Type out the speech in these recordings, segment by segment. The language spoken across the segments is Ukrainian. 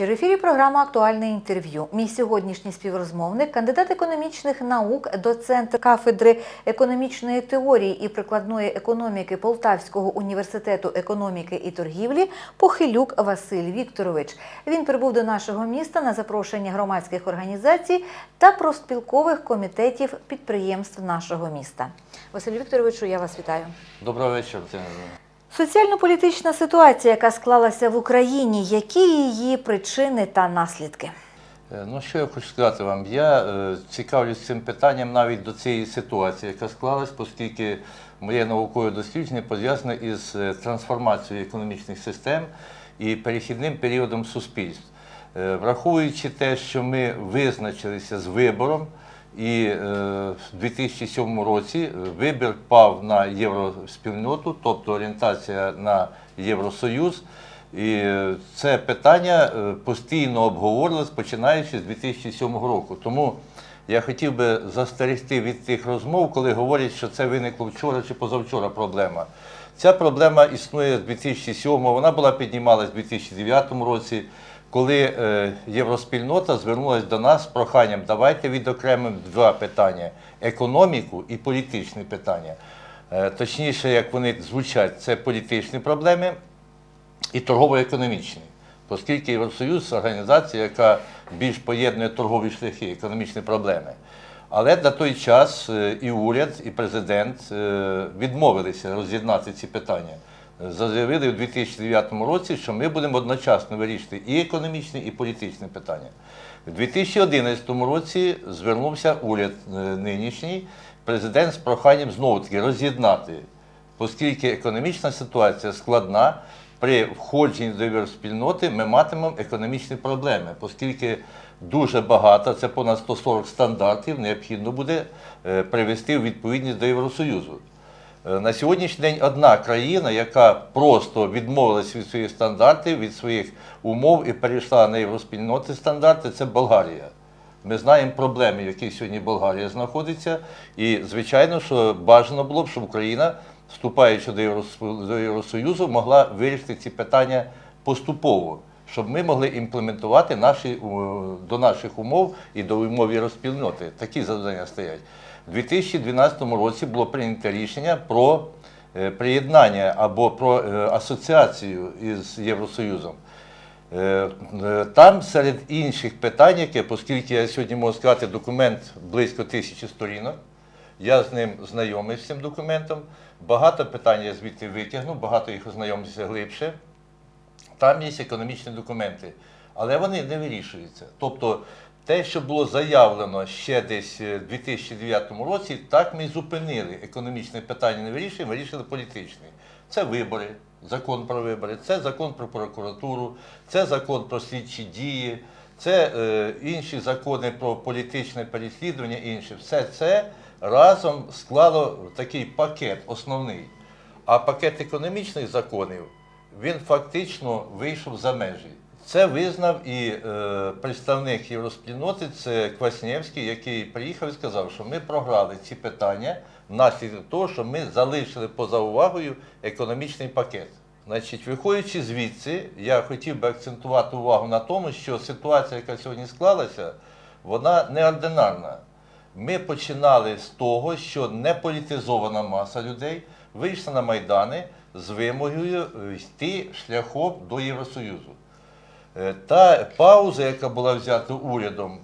вечір. В ефірі програма Актуальне інтерв'ю. Мій сьогоднішній співрозмовник, кандидат економічних наук, доцент кафедри економічної теорії і прикладної економіки Полтавського університету економіки і торгівлі Похилюк Василь Вікторович. Він прибув до нашого міста на запрошення громадських організацій та профспілкових комітетів підприємств нашого міста. Василь Вікторовичу, я вас вітаю. Доброго вечора. Соціально-політична ситуація, яка склалася в Україні, які її причини та наслідки? Е, Ну, що я хочу сказати вам? Я е, цікавлюсь цим питанням навіть до цієї ситуації, яка склалась, оскільки моє наукове дослідження пов'язане із е, трансформацією економічних систем і перехідним періодом суспільств. Враховуючи те, що ми визначилися з вибором, і е, в 2007 році е, вибір пав на євроспільноту, тобто орієнтація на Євросоюз. І е, це питання е, постійно обговорювалось, починаючи з 2007 року. Тому я хотів би застерегти від тих розмов, коли говорять, що це виникло вчора чи позавчора проблема. Ця проблема існує з 2007, вона була піднімалась у 2009 році, коли е, євроспільнота звернулася до нас з проханням давайте відокремимо два питання економіку і політичні питання. Е, Точніше, як вони звучать, це політичні проблеми і торгово-економічний. Оскільки Євросоюз організація, яка більш поєднує торгові шляхи, економічні проблеми. Але на той час е, і уряд, і президент відмовилися роз'єднати ці питання. Заявили у 2009 році, що ми будемо одночасно вирішити і економічні, і політичні питання. У 2011 році звернувся уряд е, нинішній, президент з проханням знову таки роз'єднати оскільки економічна ситуація складна, при входженні до євроспільноти ми матимемо економічні проблеми, оскільки дуже багато, це понад 140 стандартів, необхідно буде е, привести у відповідність до Євросоюзу. Е, На сьогоднішній день одна країна, яка просто відмовилась від своїх стандартів, від своїх умов і перейшла на євроспільноти стандарти, це Болгарія. Ми знаємо проблеми, в яких сьогодні Болгарія знаходиться, і звичайно, що бажано було б, щоб Україна, вступаючи до Євросоюзу, могла вирішити ці питання поступово, щоб ми могли імплементувати наші, до наших умов і до умов Євроспільноти. Такі завдання стоять. У 2012 році було прийнято рішення про е, приєднання або про е, асоціацію із Євросоюзом. Е, Там серед інших питань, яке, оскільки я сьогодні можу сказати, документ близько тисячі сторінок, я з ним знайомий з цим документом. Багато питань я звідти витягнув, багато їх ознайомився глибше. Там є економічні документи, але вони не вирішуються. Тобто те, що було заявлено ще десь е, в 2009 році, так ми і зупинили. Економічне питання не вирішуємо, вирішили політичні. Це вибори, закон про вибори, це закон про прокуратуру, це закон про слідчі дії, це е, інші закони про політичне переслідування, інші. Все це разом склало такий пакет основний. А пакет економічних законів він фактично вийшов за межі. Це визнав і е, представник Євроспільноти, це Кваснєвський, який приїхав і сказав, що ми програли ці питання внаслідок того, що ми залишили поза увагою економічний пакет. Значить, виходячи звідси, я хотів би акцентувати увагу на тому, що ситуація, яка сьогодні склалася, вона неординарна. Ми починали з того, що неполітизована маса людей вийшла на майдани з вимогою е, йти шляхом до Євросоюзу. Е, Та пауза, яка була взята урядом,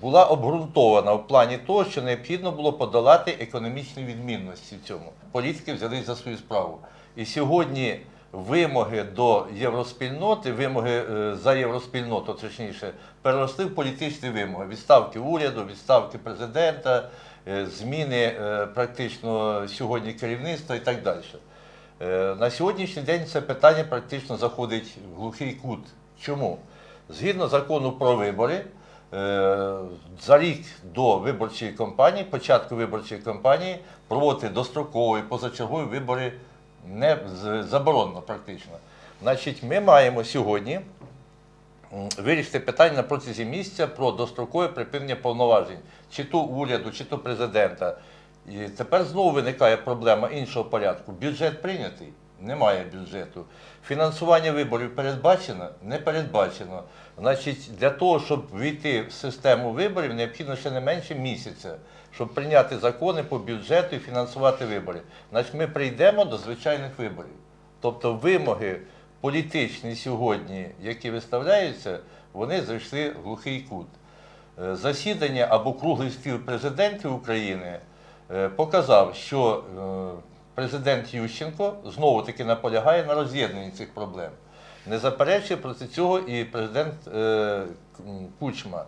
була обґрунтована в плані того, що необхідно було подолати економічні відмінності в цьому. Політики взялись за свою справу. І сьогодні вимоги до євроспільноти, вимоги е, за євроспільноту, точніше, переросли в політичні вимоги. Відставки уряду, відставки президента, е, зміни практично сьогодні керівництва і так далі. На сьогоднішній день це питання практично заходить в глухий кут. Чому? Згідно закону про вибори, е, за рік до виборчої кампанії, початку виборчої кампанії, проводити дострокові, позачергові вибори не заборонено практично. Значить, ми маємо сьогодні вирішити питання на протязі місяця про дострокове припинення повноважень, чи то уряду, чи то президента. І тепер знову виникає проблема іншого порядку. Бюджет прийнятий. Немає бюджету. Фінансування виборів передбачено? Не передбачено. Значить, для того, щоб війти в систему виборів, необхідно ще не менше місяця, щоб прийняти закони по бюджету і фінансувати вибори. Значить, ми прийдемо до звичайних виборів. Тобто вимоги політичні сьогодні, які виставляються, вони зайшли в глухий кут. Е, Засідання або круглий стіл президентів України е, показав, що е, президент Ющенко знову таки наполягає на роз'єднанні цих проблем. Не заперечує проти цього і президент е, Кучма.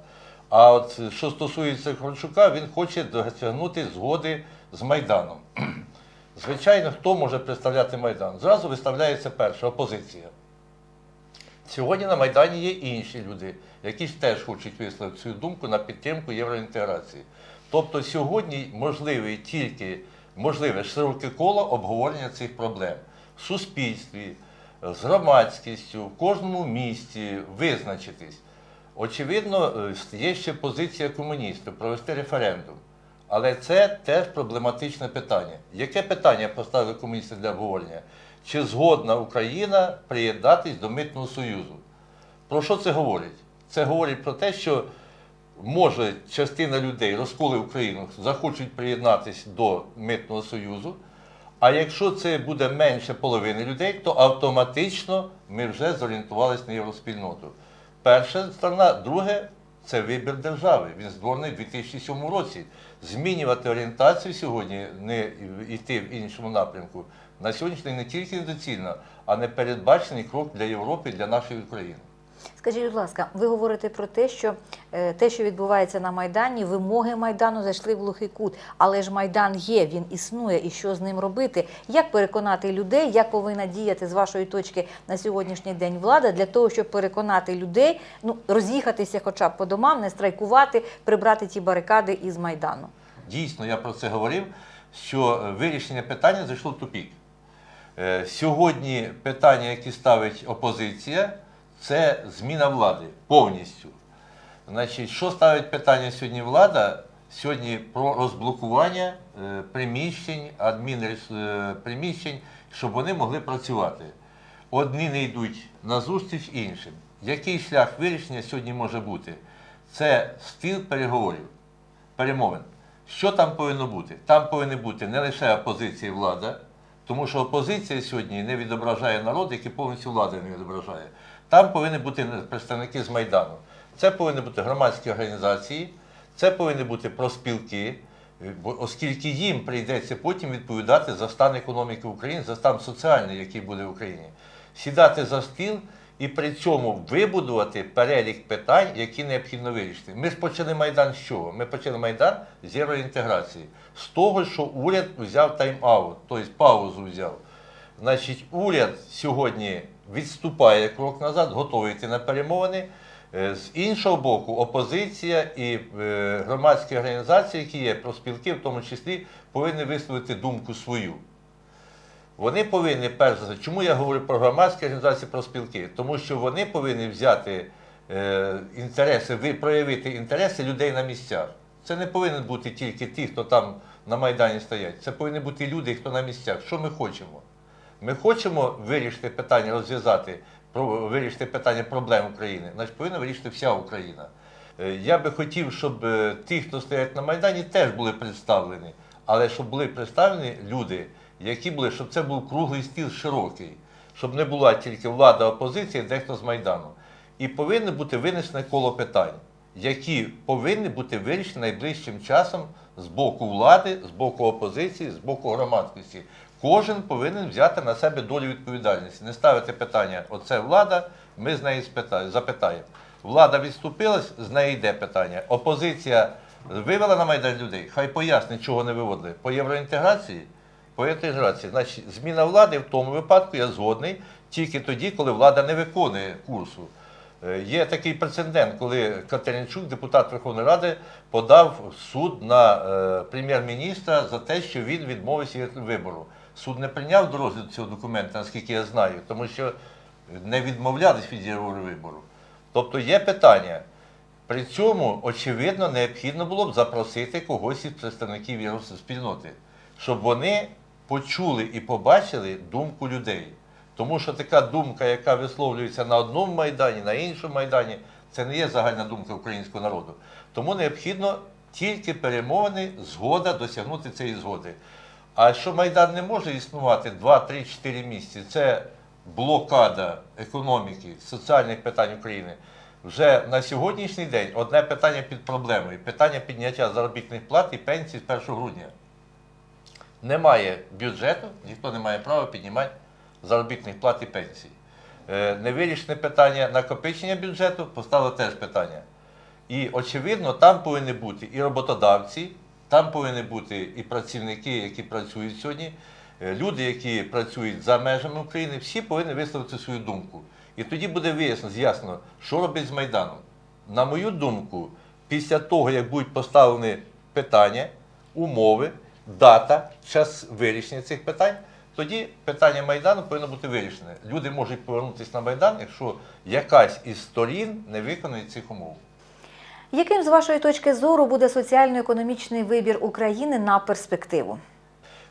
А от що стосується Хрущука, він хоче досягнути згоди з Майданом. Звичайно, хто може представляти Майдан? Зразу виставляється перша опозиція. Сьогодні на Майдані є інші люди, які теж хочуть висловити свою думку на підтримку євроінтеграції. Тобто сьогодні можливе тільки можливе широке коло обговорення цих проблем в суспільстві, з громадськістю, в кожному місті визначитись. Очевидно, е, є ще позиція комуністів провести референдум. Але це теж проблематичне питання. Яке питання поставили комуністи для обговорення? Чи згодна Україна приєднатись до Митного Союзу? Про що це говорить? Це говорить про те, що може частина людей розколи Україну захочуть приєднатися до Митного Союзу. А якщо це буде менше половини людей, то автоматично ми вже зорієнтувалися на євроспільноту. Перша сторона, друге це вибір держави. Він створений у 2007 році. Змінювати орієнтацію сьогодні, не йти в іншому напрямку, на сьогоднішній не тільки недоцільно, а не передбачений крок для Європи, для нашої України. Скажіть, будь ласка, ви говорите про те, що е, те, що відбувається на Майдані, вимоги Майдану зайшли в глухий кут. Але ж Майдан є, він існує, і що з ним робити? Як переконати людей, як повинна діяти з вашої точки на сьогоднішній день влада для того, щоб переконати людей, ну роз'їхатися хоча б по домам, не страйкувати, прибрати ті барикади із Майдану? Дійсно, я про це говорив, що е, вирішення питання зайшло в тупік. Е, Сьогодні питання, які ставить опозиція, це зміна влади повністю. Значить, що ставить питання сьогодні влада? Сьогодні про розблокування е, приміщень, адмінприміщень, щоб вони могли працювати. Одні не йдуть на зустріч іншим. Який шлях вирішення сьогодні може бути? Це стіл переговорів, перемовин. Що там повинно бути? Там повинна бути не лише опозиція і влада, тому що опозиція сьогодні не відображає народ, який повністю влади не відображає. Там повинні бути представники з Майдану. Це повинні бути громадські організації, це повинні бути проспілки, оскільки їм прийдеться потім відповідати за стан економіки України, за стан соціальний, який буде в Україні. Сідати за стіл і при цьому вибудувати перелік питань, які необхідно вирішити. Ми ж почали Майдан з чого? Ми почали Майдан з євроінтеграції. З того, що уряд взяв тайм-аут, тобто паузу взяв. Значить, уряд сьогодні відступає крок назад, готовий йти на перемовини. Е, З іншого боку, опозиція і е, громадські організації, які є проспілки, в тому числі, повинні висловити думку свою. Вони повинні, перш за все, чому я говорю про громадські організації про спілки? Тому що вони повинні взяти е, інтереси, ви проявити інтереси людей на місцях. Це не повинні бути тільки ті, хто там на Майдані стоять. Це повинні бути люди, хто на місцях. Що ми хочемо? Ми хочемо вирішити питання, розв'язати, вирішити питання проблем України, значить повинна вирішити вся Україна. Е, Я би хотів, щоб е, ті, хто стоять на Майдані, теж були представлені, але щоб були представлені люди, які були, щоб це був круглий стіл широкий, щоб не була тільки влада, опозиція, дехто з Майдану. І повинно бути винесене коло питань, які повинні бути вирішені найближчим часом з боку влади, з боку опозиції, з боку громадськості. Кожен повинен взяти на себе долю відповідальності, не ставити питання, оце влада, ми з неї запитаємо. Влада відступилась, з неї йде питання. Опозиція вивела на Майдан людей, хай пояснить, чого не виводили. По євроінтеграції? По євроінтеграції. Значить, зміна влади в тому випадку я згодний тільки тоді, коли влада не виконує курсу. Е, Є такий прецедент, коли Катеринчук, депутат Верховної Ради, подав суд на е, прем'єр-міністра за те, що він відмовився від вибору. Суд не прийняв до розгляду цього документа, наскільки я знаю, тому що не відмовлялись від вибору. Тобто є питання. При цьому, очевидно, необхідно було б запросити когось із представників євроспільноти, щоб вони почули і побачили думку людей. Тому що така думка, яка висловлюється на одному майдані, на іншому майдані, це не є загальна думка українського народу. Тому необхідно тільки перемовини, згода досягнути цієї згоди. А що Майдан не може існувати 2, 3, 4 місяці, це блокада економіки, соціальних питань України. Вже на сьогоднішній день одне питання під проблемою питання підняття заробітних плат і пенсій з 1 грудня. Немає бюджету, ніхто не має права піднімати заробітних плат і пенсій. Е, Невирішене питання накопичення бюджету поставило теж питання. І очевидно, там повинні бути і роботодавці, там повинні бути і працівники, які працюють сьогодні, е, люди, які працюють за межами України, всі повинні висловити свою думку. І тоді буде вияснено, з'ясно, що робить з Майданом. На мою думку, після того, як будуть поставлені питання, умови, дата, час вирішення цих питань, тоді питання Майдану повинно бути вирішене. Люди можуть повернутися на Майдан, якщо якась із сторін не виконує цих умов. Яким з вашої точки зору буде соціально-економічний вибір України на перспективу?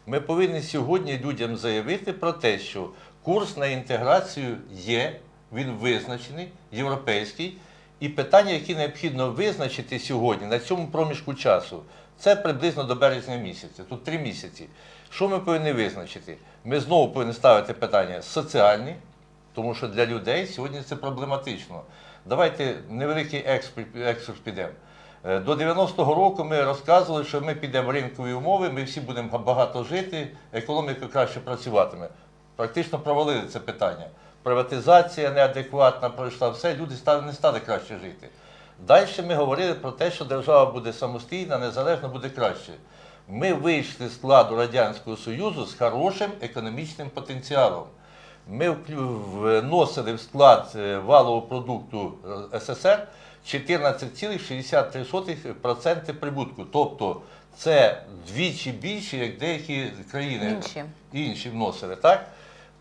Ми повинні сьогодні людям заявити про те, що курс на інтеграцію є, він визначений, європейський, і питання, які необхідно визначити сьогодні на цьому проміжку часу, це приблизно до березня місяця, тут три місяці. Що ми повинні визначити? Ми знову повинні ставити питання соціальні, тому що для людей сьогодні це проблематично. Давайте невеликий екскурс, підемо. Е, До 90-го року ми розказували, що ми підемо в ринкові умови, ми всі будемо багато жити, економіка краще працюватиме. Практично провалили це питання. Приватизація неадекватна пройшла, все, люди не стали краще жити. Далі ми говорили про те, що держава буде самостійна, незалежна, буде краще. Ми вийшли з складу Радянського Союзу з хорошим економічним потенціалом. Ми вносили в склад е, валового продукту е, СССР 14,63% прибутку. Тобто це вдвічі більше, як деякі країни Інші. інші вносили. Так?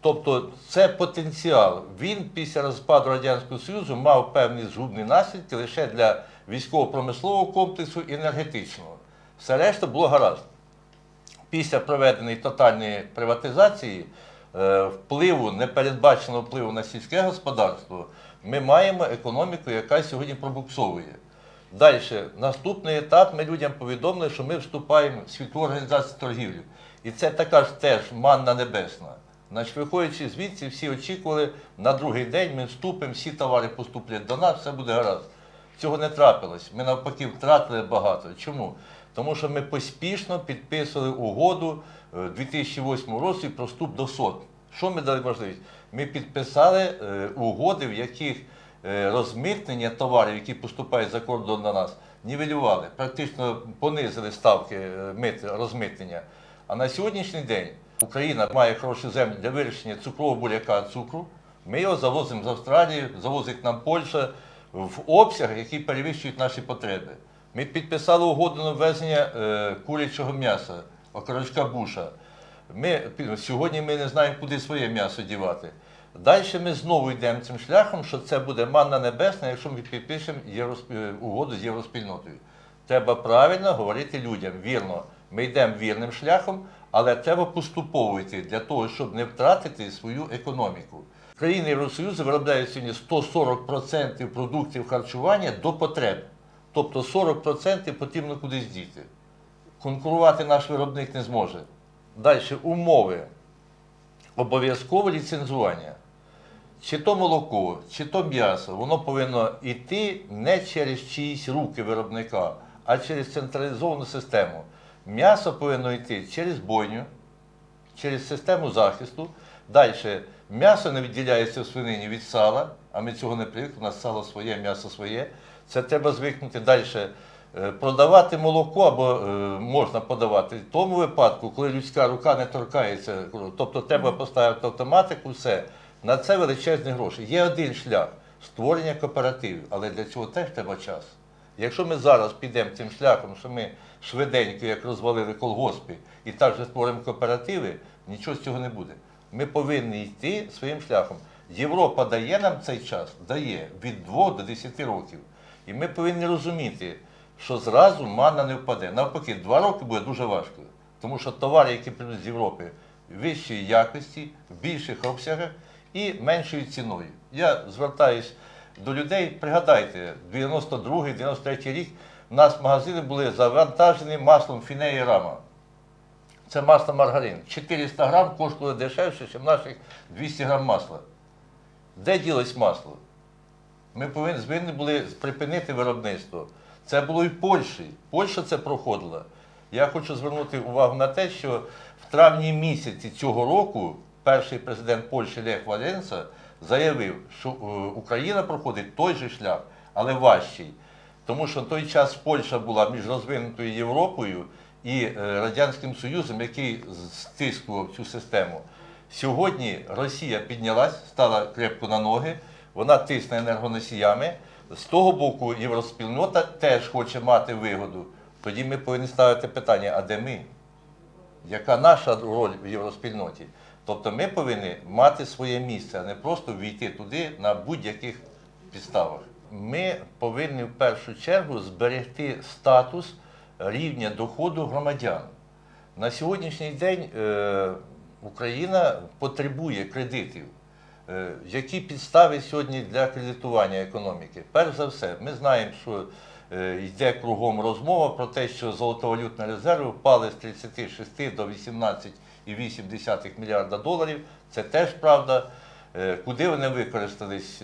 Тобто це потенціал. Він після розпаду Радянського Союзу мав певні згубні наслідки лише для військово-промислового комплексу і енергетичного. Все решта було гаразд після проведеної тотальної приватизації, впливу, непередбаченого впливу на сільське господарство, ми маємо економіку, яка сьогодні пробуксовує. Далі, наступний етап, ми людям повідомили, що ми вступаємо в світову організацію торгівлі. І це така ж теж манна небесна. Значить, виходячи звідси, всі очікували, на другий день ми вступимо, всі товари поступлять до нас, все буде гаразд. Цього не трапилось. Ми навпаки втратили багато. Чому? Тому що ми поспішно підписували угоду е, у 2008 році про вступ до СОТ. Що ми дали можливість? Ми підписали е, угоди, в яких е, розмитнення товарів, які поступають за кордон до нас, нівелювали, практично понизили ставки е, мит, розмитнення. А на сьогоднішній день Україна має хорошу землю для вирішення цукрового буряка цукру. Ми його завозимо з Австралії, завозить нам Польща в обсягах, які перевищують наші потреби. Ми підписали угоду на ввезення е, курячого м'яса, окорочка буша. Сьогодні ми не знаємо, куди своє м'ясо дівати. Далі ми знову йдемо цим шляхом, що це буде манна небесна, якщо ми підпишемо е, угоду з євроспільнотою. Треба правильно говорити людям, вірно. Ми йдемо вірним шляхом, але треба поступово йти для того, щоб не втратити свою економіку. Країни Євросоюзу виробляють сьогодні 140% продуктів харчування до потреб. Тобто 40% потрібно кудись діти. Конкурувати наш виробник не зможе. Далі умови. Обов'язкове ліцензування. Чи то молоко, чи то м'ясо, воно повинно йти не через чиїсь руки виробника, а через централізовану систему. М'ясо повинно йти через бойню, через систему захисту. Далі м'ясо не відділяється в свинині від сала, а ми цього не привикли, у нас сало своє, м'ясо своє. Це треба звикнути далі. Продавати молоко або е, можна подавати в тому випадку, коли людська рука не торкається, тобто треба поставити автоматику, все. На це величезні гроші. Є один шлях створення кооперативів, але для цього теж треба час. Якщо ми зараз підемо цим шляхом, що ми швиденько, як розвалили колгоспи, і так же створимо кооперативи, нічого з цього не буде. Ми повинні йти своїм шляхом. Європа дає нам цей час, дає від 2 до 10 років. І ми повинні розуміти, що зразу манна не впаде. Навпаки, два роки буде дуже важко. Тому що товари, які прийдуть з Європи, вищої якості, в більших обсягах і меншою ціною. Я звертаюсь до людей, пригадайте, 92-93 рік у нас магазини були завантажені маслом фінеї рама. Це масло маргарин. 400 грам коштує дешевше, ніж наших 200 грам масла. Де ділось масло? Ми повинні, повинні були припинити виробництво. Це було і в Польщі. Польща це проходила. Я хочу звернути увагу на те, що в травні місяці цього року перший президент Польщі Лех Валенса заявив, що е, Україна проходить той же шлях, але важчий. Тому що в той час Польща була між розвинутою Європою і е, Радянським Союзом, який стискував цю систему. Сьогодні Росія піднялась, стала крепко на ноги, вона тисне енергоносіями. З того боку, євроспільнота теж хоче мати вигоду. Тоді ми повинні ставити питання, а де ми? Яка наша роль в євроспільноті? Тобто ми повинні мати своє місце, а не просто війти туди на будь-яких підставах. Ми повинні в першу чергу зберегти статус рівня доходу громадян. На сьогоднішній день е, Україна потребує кредитів. Е, Які підстави сьогодні для кредитування економіки? Перш за все, ми знаємо, що е, йде кругом розмова про те, що золотовалютні резерви впали з 36 до 18,8 мільярда доларів. Це теж правда. Куди вони використались,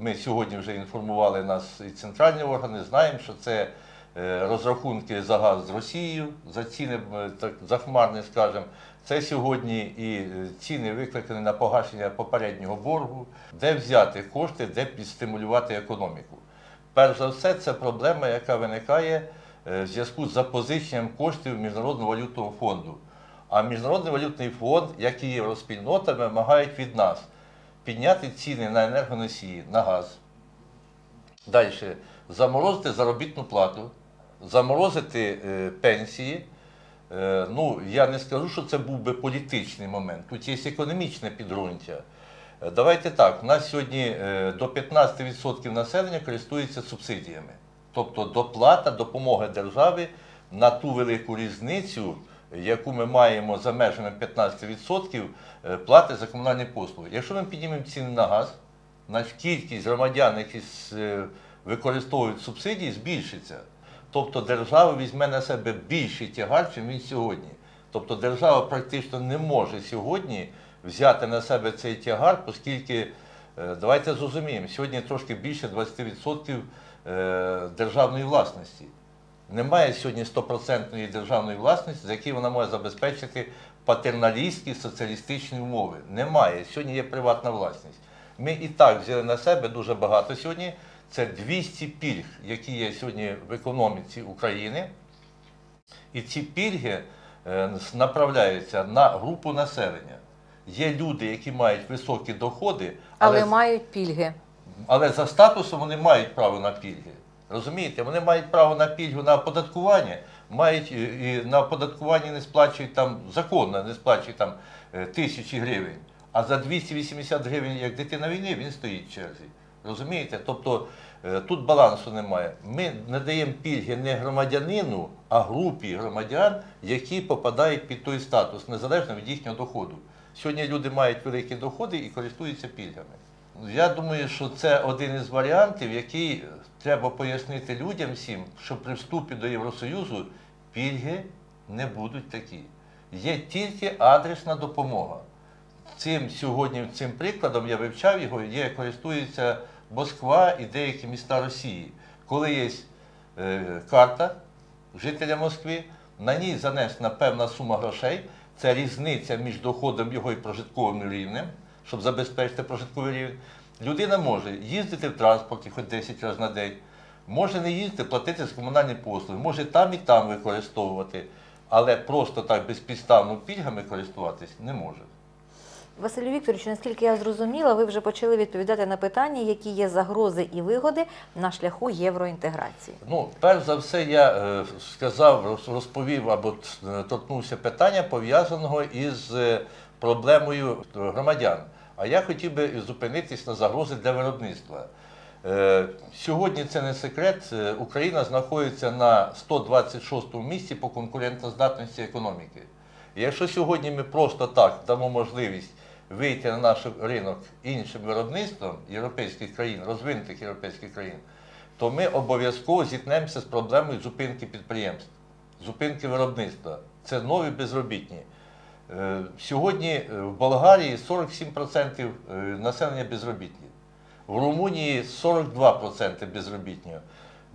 ми сьогодні вже інформували нас і центральні органи. Знаємо, що це розрахунки за газ з Росією, за ціни е, так захмарні, скажімо. Це сьогодні і е, ціни викликані на погашення попереднього боргу, де взяти кошти, де підстимулювати економіку. Перш за все, це проблема, яка виникає е, в зв'язку з запозиченням коштів Міжнародного валютного фонду. А Міжнародний валютний фонд, як і євроспільнота, вимагають від нас підняти ціни на енергоносії, на газ. Далі заморозити заробітну плату, заморозити е, пенсії. Е, ну, я не скажу, що це був би політичний момент. Тут є економічне підґрунтя. Е, Давайте так, у нас сьогодні до 15% населення користується субсидіями. Тобто доплата, допомога держави на ту велику різницю, яку ми маємо за межами 15% е, плати за комунальні послуги. Якщо ми піднімемо ціни на газ, значить кількість громадян, які використовують субсидії, збільшиться. Тобто держава візьме на себе більший тягар, ніж він сьогодні. Тобто держава практично не може сьогодні взяти на себе цей тягар, оскільки, е, давайте зрозуміємо, сьогодні трошки більше 20% е, державної власності. Немає сьогодні стопроцентної державної власності, за якій вона може забезпечити патерналістські соціалістичні умови. Немає. Сьогодні є приватна власність. Ми і так взяли на себе дуже багато сьогодні. Це 200 пільг, які є сьогодні в економіці України. І ці пільги е, направляються на групу населення. Є люди, які мають високі доходи, Але, але, мають пільги. але за статусом вони мають право на пільги. Розумієте, вони мають право на пільгу на оподаткування, мають і і на оподаткуванні не сплачують там законно, не сплачують там е, тисячі гривень. А за 280 гривень, як дитина війни, він стоїть в черзі. Розумієте? Тобто е, тут балансу немає. Ми надаємо пільги не громадянину, а групі громадян, які попадають під той статус, незалежно від їхнього доходу. Сьогодні люди мають великі доходи і користуються пільгами. Я думаю, що це один із варіантів, який треба пояснити людям всім, що при вступі до Євросоюзу пільги не будуть такі. Є тільки адресна допомога. Цим сьогодні цим прикладом я вивчав його, є користується Москва і деякі міста Росії. Коли є е, карта жителя Москви, на ній занесена певна сума грошей, це різниця між доходом його і прожитковим рівнем, щоб забезпечити прожитковий рівень. Людина може їздити в транспорті хоч 10 разів на день, може не їздити, платити за комунальні послуги, може там і там використовувати, але просто так безпідставно пільгами користуватись не може. Василю Вікторовичу, наскільки я зрозуміла, ви вже почали відповідати на питання, які є загрози і вигоди на шляху євроінтеграції. Ну, перш за все, я е, сказав, роз- розповів або торкнувся питання пов'язаного із е, проблемою громадян. А я хотів би зупинитись на загрози для виробництва. Е, Сьогодні це не секрет. е, Україна знаходиться на 126 місці по конкурентоздатності економіки. Якщо сьогодні ми просто так дамо можливість вийти на наш ринок іншим виробництвом європейських країн, розвинутих європейських країн, то ми обов'язково зіткнемося з проблемою зупинки підприємств, зупинки виробництва. Це нові безробітні. Е, Сьогодні е, в Болгарії 47% е, населення безробітні, в Румунії 42% безробітні.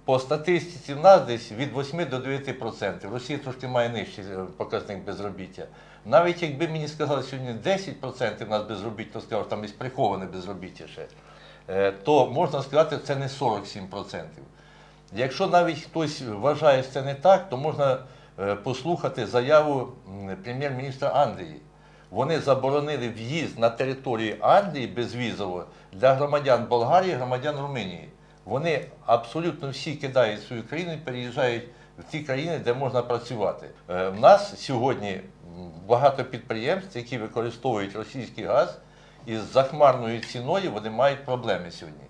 По статистиці в нас десь від 8 до 9%. Росія трошки має нижчий показник безробіття. Навіть якби мені сказали сьогодні 10% в нас безробіття, то що там є приховане безробіття ще, е, то можна сказати, це не 47%. Якщо навіть хтось вважає, що це не так, то можна е, послухати заяву прем'єр-міністра Англії. Вони заборонили в'їзд на територію Англії безвізово для громадян Болгарії, громадян Румунії. Вони абсолютно всі кидають свою країну і переїжджають в ті країни, де можна працювати. Е, У нас сьогодні багато підприємств, які використовують російський газ, і з захмарною ціною вони мають проблеми сьогодні.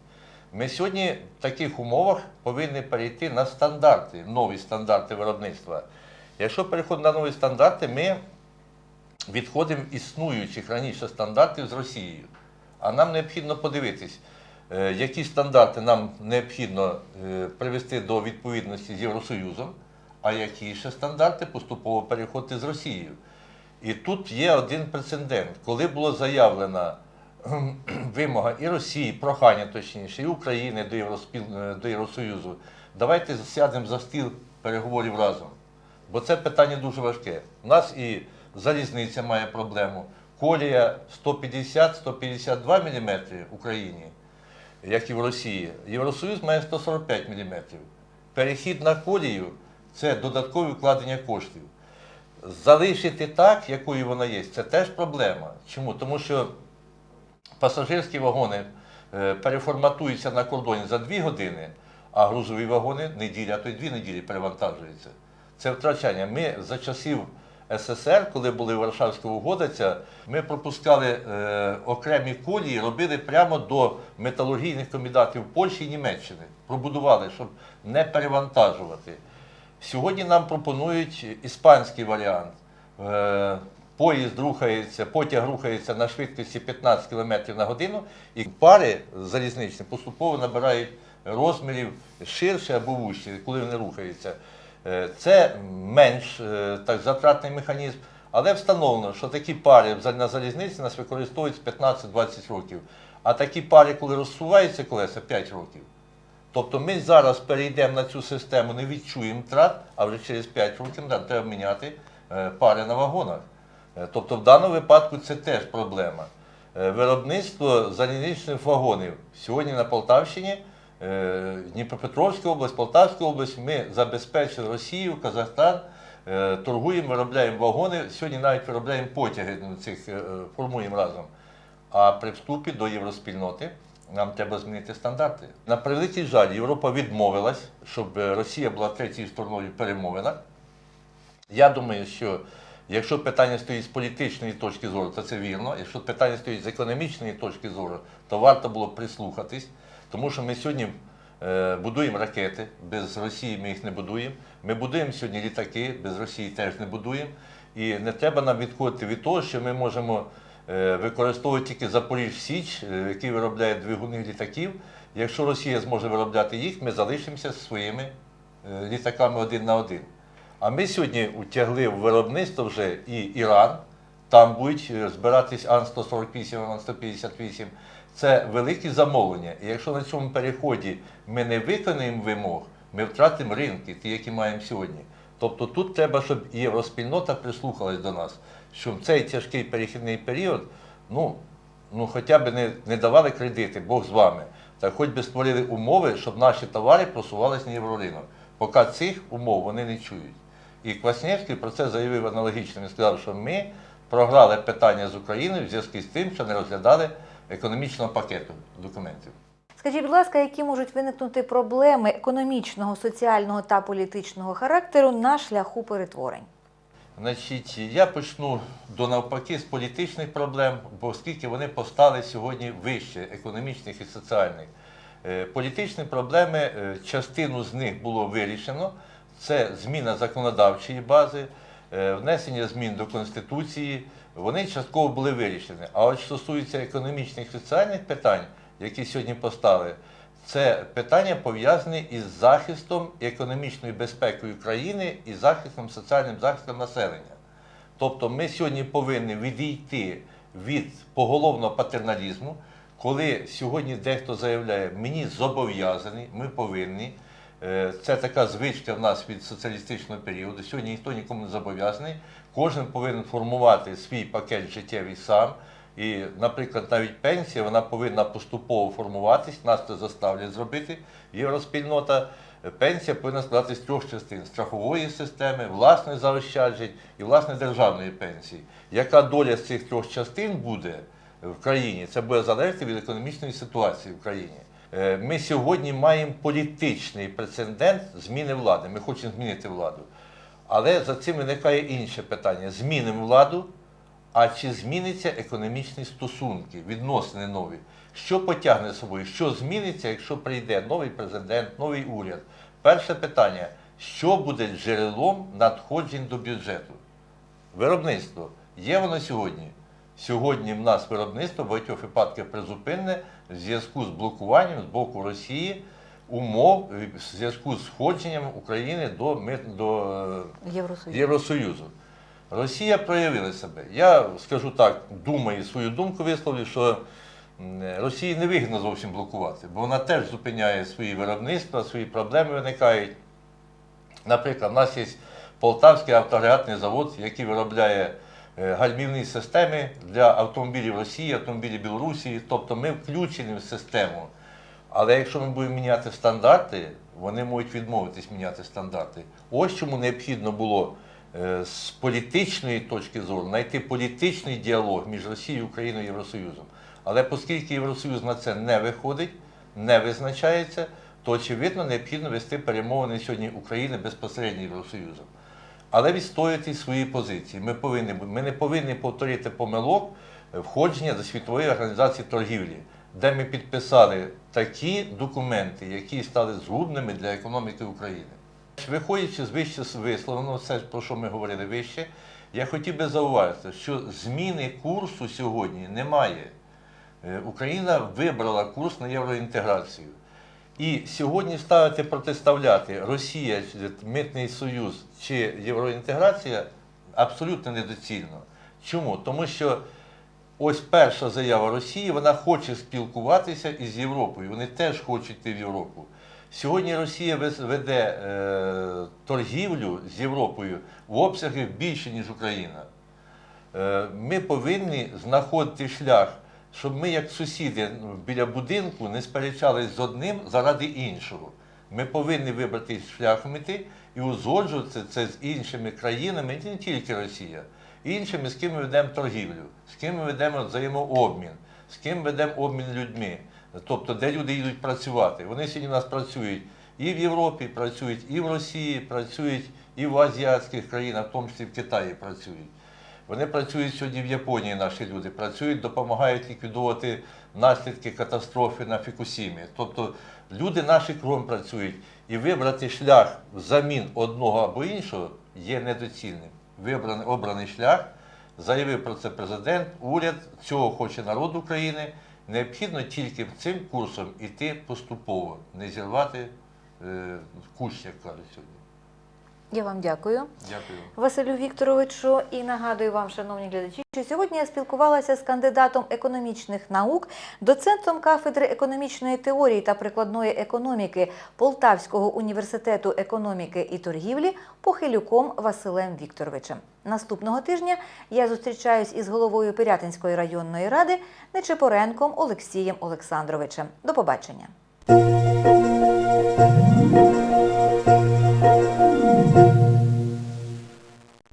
Ми сьогодні в таких умовах повинні перейти на стандарти, нові стандарти виробництва. Якщо переходимо на нові стандарти, ми відходимо існуючих раніше стандартів з Росією. А нам необхідно подивитись, е, які стандарти нам необхідно е, привести до відповідності з Євросоюзом, а які ще стандарти поступово переходити з Росією. І тут є один прецедент, коли було заявлено кхм, вимога і Росії, прохання точніше, і України до, Євроспіл... е, до Євросоюзу. Давайте сядемо за стіл переговорів разом. Бо це питання дуже важке. У нас і залізниця має проблему. Колія 150-152 мм в Україні, як і в Росії. Євросоюз має 145 мм. Перехід на колію це додаткові вкладення коштів. Залишити так, якою вона є, це теж проблема. Чому? Тому що пасажирські вагони е, переформатуються на кордоні за 2 години, а грузові вагони неділя, а то й дві неділі перевантажуються. Це втрачання. Ми за часів СССР, коли були Варшавська угода, ми пропускали е, окремі колії, робили прямо до металургійних комбінатів Польщі і Німеччини. Пробудували, щоб не перевантажувати. Сьогодні нам пропонують іспанський варіант. Е, Поїзд рухається, потяг рухається на швидкості 15 км на годину, і пари залізничні поступово набирають розмірів ширше або вужче, коли вони рухаються. Е, Це менш е, так, затратний механізм, але встановлено, що такі пари на залізниці нас використовують з 15-20 років. А такі пари, коли розсуваються колеса, 5 років. Тобто ми зараз перейдемо на цю систему, не відчуємо втрат, а вже через 5 років нам треба міняти е, пари на вагонах. Е, Тобто в даному випадку це теж проблема. Е, Виробництво залізничних вагонів сьогодні на Полтавщині, Дніпропетровська область, Полтавська область, ми забезпечили Росію, Казахстан, торгуємо, виробляємо вагони. Сьогодні навіть виробляємо потяги цих формуємо разом. А при вступі до євроспільноти нам треба змінити стандарти. На превеликий жаль, Європа відмовилась, щоб е, Росія була третьою стороною в перемовинах. Я думаю, що якщо питання стоїть з політичної точки зору, то це вірно. Якщо питання стоїть з економічної точки зору, то варто було прислухатись, тому що ми сьогодні е, будуємо ракети, без Росії ми їх не будуємо. Ми будуємо сьогодні літаки, без Росії теж не будуємо. І не треба нам відходити від того, що ми можемо е, використовувати тільки Запоріж Січ, е, який виробляє двигуни літаків. Якщо Росія зможе виробляти їх, ми залишимося зі своїми е, літаками один на один. А ми сьогодні утягли в виробництво вже і Іран, там будуть збиратись Ан-148, Ан-158. Це великі замовлення. І якщо на цьому переході ми не виконаємо вимог, ми втратимо ринки, ті, які маємо сьогодні. Тобто тут треба, щоб євроспільнота прислухалась до нас, що в цей тяжкий перехідний період, ну, ну хоча б не, не давали кредити, Бог з вами, та хоч би створили умови, щоб наші товари просувалися на євроринок. Поки цих умов вони не чують. І Квасневський про це заявив аналогічно. Він сказав, що ми програли питання з Україною в зв'язку з тим, що не розглядали економічного пакету документів. Скажіть, будь ласка, які можуть виникнути проблеми економічного, соціального та політичного характеру на шляху перетворень? Значить, я почну до навпаки з політичних проблем, бо оскільки вони постали сьогодні вище економічних і соціальних. Е, Політичні проблеми, е, частину з них було вирішено. Це зміна законодавчої бази, е, внесення змін до Конституції, вони частково були вирішені. А от стосується економічних і соціальних питань, які сьогодні поставили, це питання пов'язані із захистом економічної безпеки країни і захистом соціальним захистом населення. Тобто ми сьогодні повинні відійти від поголовного патерналізму, коли сьогодні дехто заявляє, мені зобов'язаний, ми повинні. Е, Це така звичка в нас від соціалістичного періоду. Сьогодні ніхто нікому не зобов'язаний. Кожен повинен формувати свій пакет життєвий сам. І, наприклад, навіть пенсія вона повинна поступово формуватись, нас це заставлять зробити. Євроспільнота. Пенсія повинна складатися з трьох частин: страхової системи, власної заощаджень і власне державної пенсії. Яка доля з цих трьох частин буде в країні? Це буде залежати від економічної ситуації в країні. Е, Ми сьогодні маємо політичний прецедент зміни влади. Ми хочемо змінити владу. Але за цим виникає інше питання: змінимо владу, а чи зміняться економічні стосунки, відносини нові? Що потягне з собою? Що зміниться, якщо прийде новий президент, новий уряд? Перше питання: що буде джерелом надходжень до бюджету? Виробництво. Є воно сьогодні? Сьогодні в нас виробництво в багатьох випадках призупинене в зв'язку з блокуванням з боку Росії умов в зв'язку з входженням України до, до е, Євросоюз. Євросоюзу. Росія проявила себе. Я скажу так, думаю, свою думку висловлю, що Росії не вигідно зовсім блокувати, бо вона теж зупиняє свої виробництва, свої проблеми виникають. Наприклад, у нас є Полтавський автоагрегатний завод, який виробляє е, гальмівні системи для автомобілів Росії, автомобілів Білорусі. Тобто ми включені в систему. Але якщо ми будемо міняти стандарти, вони можуть відмовитись міняти стандарти. Ось чому необхідно було з політичної точки зору знайти політичний діалог між Росією, Україною і Євросоюзом. Але оскільки Євросоюз на це не виходить, не визначається, то очевидно необхідно вести перемовини сьогодні України безпосередньо Євросоюзом. Але відстояти свої позиції. Ми, повинні, ми не повинні повторити помилок е, входження до світової організації торгівлі, де ми підписали такі документи, які стали згубними для економіки України. Виходячи з вище висловленого, все, про що ми говорили вище, я хотів би зауважити, що зміни курсу сьогодні немає. Е, Україна вибрала курс на євроінтеграцію. І сьогодні ставити протиставляти Росія, Митний Союз чи євроінтеграція абсолютно недоцільно. Чому? Тому що ось перша заява Росії, вона хоче спілкуватися із Європою. Вони теж хочуть йти в Європу. Сьогодні Росія веде е, торгівлю з Європою в обсяги більше, ніж Україна. Е, ми повинні знаходити шлях, щоб ми, як сусіди біля будинку, не сперечались з одним заради іншого. Ми повинні вибрати шляхом іти і узгоджувати це з іншими країнами, не тільки Росія, іншими, з ким ми ведемо торгівлю, з ким ми ведемо взаємообмін, з ким ведемо обмін людьми, тобто де люди йдуть працювати. Вони сьогодні у нас працюють і в Європі, працюють і в Росії, працюють і в азіатських країнах, в тому числі в Китаї працюють. Вони працюють сьогодні в Японії, наші люди, працюють, допомагають ліквідувати наслідки катастрофи на Фікусімі. Тобто люди наші кругом працюють. І вибрати шлях взамін одного або іншого є недоцільним. Вибраний обраний шлях, заявив про це президент, уряд, цього хоче народ України. Необхідно тільки цим курсом іти поступово, не зірвати е, кущ, як кажуть сьогодні. Я вам дякую. Дякую. Василю Вікторовичу, і нагадую вам, шановні глядачі, що сьогодні я спілкувалася з кандидатом економічних наук, доцентом кафедри економічної теорії та прикладної економіки Полтавського університету економіки і торгівлі Похилюком Василем Вікторовичем. Наступного тижня я зустрічаюсь із головою Пирятинської районної ради Нечепоренком Олексієм Олександровичем. До побачення.